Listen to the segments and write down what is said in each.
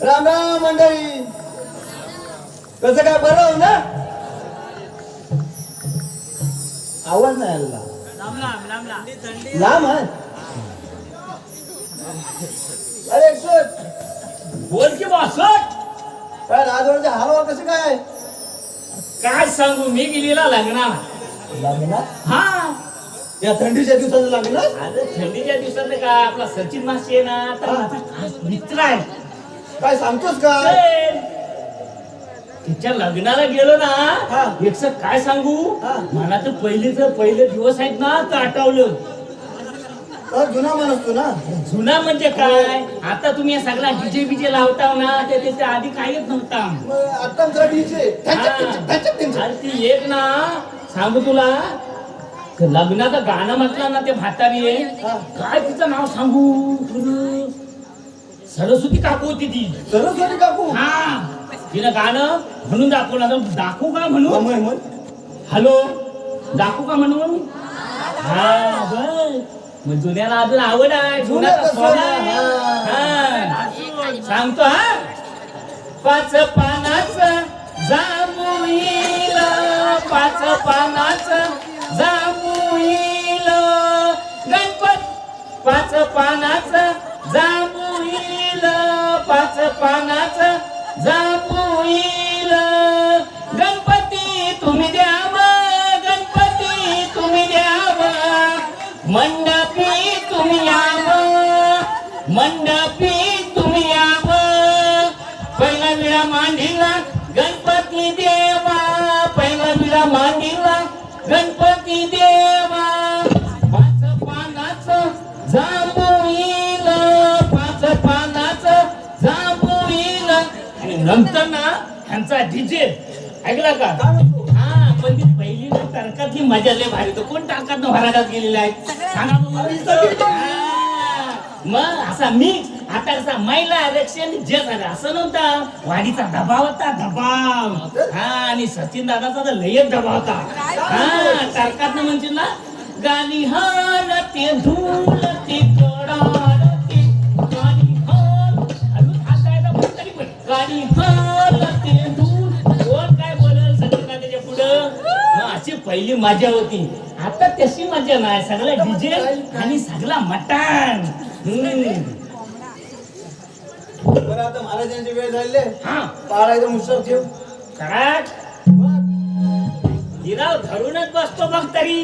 राम राम मंडळी. कसं काय बरं हो ना? आवाज नाही आला लांब अरे बोल की बासट काय राजवाडचे हलवा कसं काय? काय सांगू मी गेलेला लग्नाला. लागणार हा. या थंडीच्या दिवसाचं लागणार अरे थंडीच्या दिवसात काय आपला सचिन मासी आहे ना तर माझा खास मित्र आहे. काय सांगतोस काय? तर तिच्या लग्नाला गेलो हा. ना एकच काय सांगू? हा. मला तर पहिलेच पहिले दिवस आहेत ना तर आठवलं जुना माणूस तू ना? जुना म्हणजे काय? आता तुम्ही हे सगळा डीजे बीजे लावता ना ते त्याच्या आधी काहीच नव्हता. मग आता जरा डीजे. अरे ती एक ना सांगू तुला? लग्नाचं गाणं म्हटलं ना ते म्हातारी आहे. हा. काय तिचं नाव सांगू? तुला? सरस्वती काकू होती ती. सरस्वती काकू? हा. तिनं गाणं म्हणून दाखवलं. आता दाखवू का म्हणून? अमय हॅलो? दाखवू का म्हणून? हा बस. मग जुन्याला अजून आवड आहे. जुन्या जुन्याचं. हा. सांगतो हा. पाच पानाच जामुईल पाच पानाच जामुईल गणपत पाच पानाच जामुईल पाच पानाच जामुईल गणपती तुम्ही द्यावा गणपती तुम्ही द्यावा. मंडपी तुम्ही यावं मंडपी तुम्ही यावं. पहिला विळा मांडीला गणपती देवा पहिला विळा मांडीला गणपती देवा. नंतर ना ह्यांचा डीजे ऐकला का? हा पण ती पहिली ना तर्कातली मजा लय भारी तो कोण तर्कात भराडात गेलेला आहे? सांगा बघू. मग असा मी आता कसा महिला आरक्षण जे झालं असं नव्हता. वाडीचा दबाव होता दबाव. हा आणि सचिन दादाचा तर लयच दबाव होता. हा तर्कात म्हणजे ना गाली हारते धूलते कडारते मजा होती. आता तशी मजा नाही. सगळं डीजे आणि सगळा मटान हम्म. बरं आता महाराजांची वेळ झाली हा. पाळायचं मुसर ठेव. कराट हिराव धरूनच बसतो बघ तरी.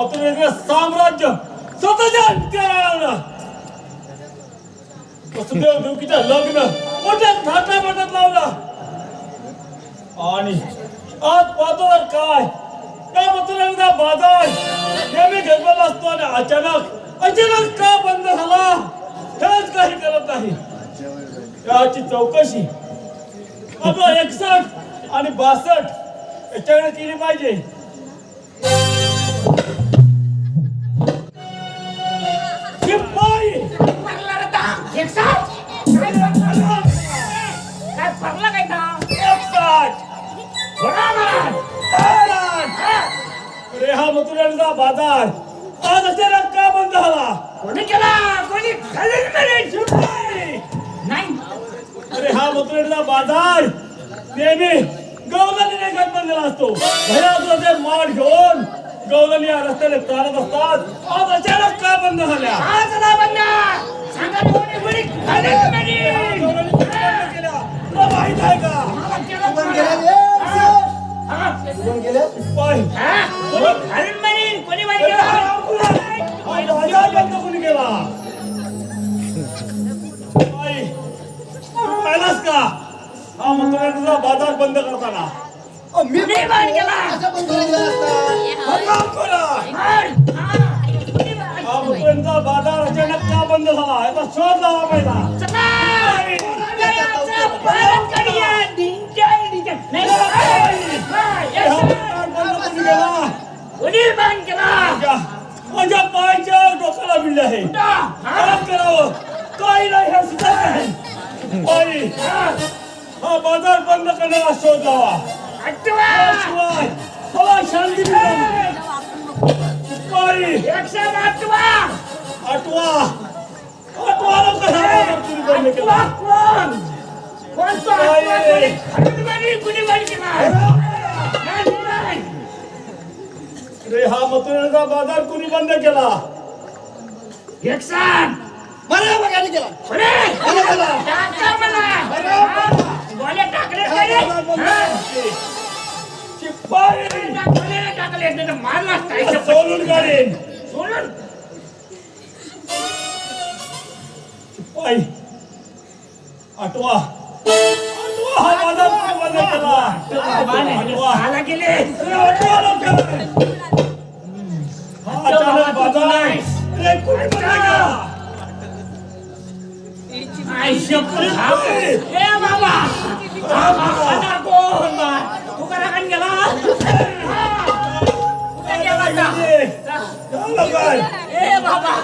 या मंत्रिमंडळ साम्राज्य स्वतःच्या अंगठ्याला लावलं वसुदेव देवकीचं लग्न मोठ्या थाटामाटात लावलं. आणि आज पाहतो तर काय? या मंत्रिमंडळाचा बाजार नेहमी गडबड असतो आणि अचानक अचानक का बंद झाला? हेच काही करत नाही. याची चौकशी आपला एकसष्ट आणि बासष्ट याच्याकडे केली पाहिजे. काय पडला काय ना. एकसष्ट बरोबर हा मथुराचा बाजार. आज अचानक का बंद झाला. कोणी केला? कोणी खाली नाही. अरे हा मथुरेचा बाजार. नेहमी गवलनीने गट बनलेला असतो भयाचे माठ घेऊन गवलनी या रस्त्याने चालत असतात आज अचानक का बंद झाल्या. आज बंदा. बंद? हा? हा? हा. हा बाजार बंद केला बंद करताना मी मी बाहेर बंद कोणी केला कोणी बंद केला माझ्या माझ्या पायच्या डोक्याला भिडले आहे हा? काय करावं काही नाही हे सुद्धा नाही बाई, हा बाजार बंद करण्याला शोध लावा आठवा. शिवाय मला शांती मिळाली बाई, एकशे आठवा. आठवा आठवा लवकर हा बाजार तुम्ही बंद आठवा केला कोण? कोण तो आठवा? बाई. कोणी खाली नाही, कोणी बंद केला? नाही, मथुरेचा बाजार कुणी बंद केला एकशे मला बघायला गेला कोणी? मला. टाकले, टाकले. मारला असता. काढेन शिपाई आठवा. आठवा हा कुणी बंद केला. आठवा आला गेले आठवा लवकर हा अचानक बाजार रे कुणी बंद केला आई शपथ हा. ए बाबा. हा कोण तू करा कान गेला. कुठे गेला. का? लवकर. ए बाबा.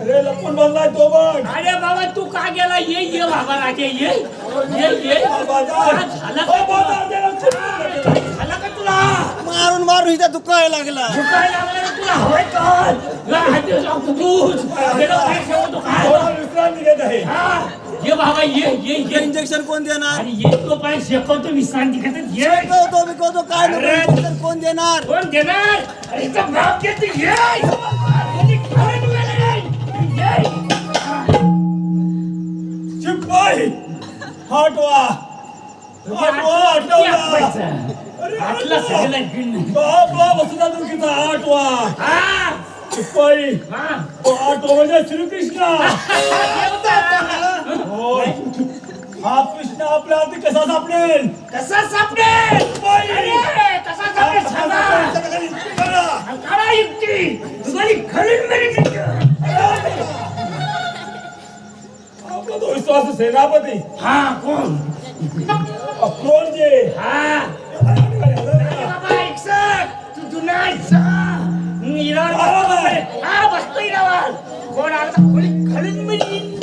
अरे लपून बसलाय तो बघ. अरे बाबा तू का गेला? ये ये बाबा राजे ये. हा हा, झालं हा का का तुला? मारून मारून इथं दुखायला लागला. काय लागलं तुला? हवंय काय थोडा विश्रांती घेत आहे. हा. ये बाबा ये ये ये। इंजेक्शन कोण देणार आणि ये तो पाय शेकवतो विश्रांती घेतात ये। शिकवतो बिकवतो काय नको अरे. इंजेक्शन कोण देणार? कोण देणार? अरे इथं बाप घेते ये। कोणी खायला मिळालं नाही. ये. शिपाई हटवा। हटवा हटवला यापायचं. अरे आटला हटवा। सगळं गिळणं. बापला बसला दुखीचा हटवा। हा, शिपाई हा. तो हटवा म्हणजे श्रीकृष्ण हा। कृष्ण आपल्या हाती कसा सापडेल? कसा सापडेल? बाई. अरे, कसा सापडेल. कसा सांगा. सापडेल? त्याला काही करा. काढा युक्ती. तुम्हाला खलील मेरी आपला तो विश्वास सेनापती. हा कोण? अक्रोलजे हा. बाबा एकसठ तू जुनायचा निराळ हा. बसतोय गावात. कोण आला तर खोली खलील मेरी